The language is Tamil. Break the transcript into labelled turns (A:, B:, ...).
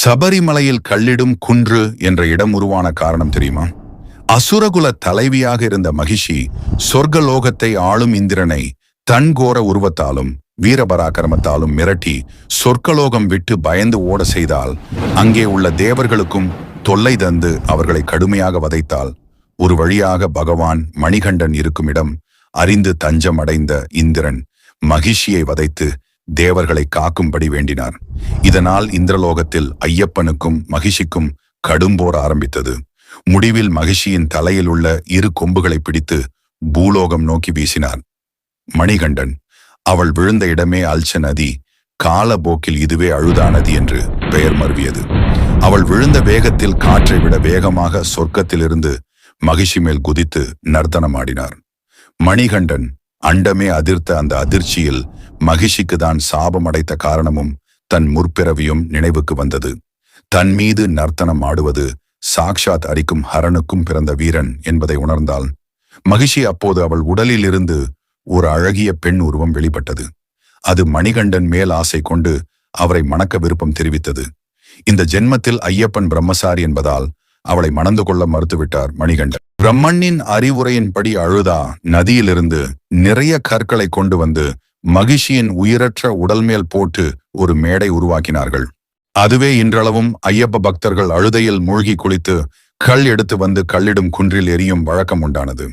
A: சபரிமலையில் கல்லிடும் குன்று என்ற இடம் உருவான காரணம் தெரியுமா? அசுரகுல தலைவியாக இருந்த மகிஷி சொர்க்கலோகத்தை ஆளும் இந்திரனை தன்கோர உருவத்தாலும் வீரபராக்கிரமத்தாலும் மிரட்டி சொர்க்கலோகம் விட்டு பயந்து ஓட செய்தால் அங்கே உள்ள தேவர்களுக்கும் தொல்லை தந்து அவர்களை கடுமையாக வதைத்தால் ஒரு வழியாக பகவான் மணிகண்டன் இருக்கும் இடம் அறிந்து தஞ்சம் அடைந்த இந்திரன் மகிஷியை வதைத்து தேவர்களை காக்கும்படி வேண்டினார். இதனால் இந்திரலோகத்தில் ஐயப்பனுக்கும் மகிஷிக்கும் கடும் போர் ஆரம்பித்தது. முடிவில் மகிஷியின் தலையில் உள்ள இரு கொம்புகளை பிடித்து பூலோகம் நோக்கி வீசினார். மணிகண்டன் அவள் விழுந்த இடமே அல்ச நதி காலபோக்கில் இதுவே அழுதா நதி என்று பெயர் மருவியது. அவள் விழுந்த வேகத்தில் காற்றை விட வேகமாக சொர்க்கத்திலிருந்து மகிஷி மேல் குதித்து நர்த்தனமாடினார். மணிகண்டன் அண்டமே அதிர்த்த அந்த அதிர்ச்சியில் மகிஷிக்கு தான் சாபம் அடைத்த காரணமும் தன் முற்பிறவியும் நினைவுக்கு வந்தது. தன் மீது நர்த்தனம் ஆடுவது சாக்ஷாத் அரிக்கும் ஹரனுக்கும் பிறந்த வீரன் என்பதை உணர்ந்தாள். மகிஷி அப்போது அவள் உடலில் இருந்து ஒரு அழகிய பெண் உருவம் வெளிப்பட்டது. அது மணிகண்டன் மேல் ஆசை கொண்டு அவரை மணக்க விருப்பம் தெரிவித்தது. இந்த ஜென்மத்தில் ஐயப்பன் பிரம்மசாரி என்பதால் அவளை மணந்து கொள்ள மறுத்துவிட்டார் மணிகண்டன். பிரம்மண்ணின் அறிவுரையின்படி அழுதா நதியிலிருந்து நிறைய கற்களை கொண்டு வந்து மகிஷியின் உயிரற்ற உடல் மேல் போட்டு ஒரு மேடை உருவாக்கினார்கள். அதுவே இன்றளவும் ஐயப்ப பக்தர்கள் அழுதையில் மூழ்கி குளித்து கல் எடுத்து வந்து கல்லிடும் குன்றில் எரியும் வழக்கம் உண்டானது.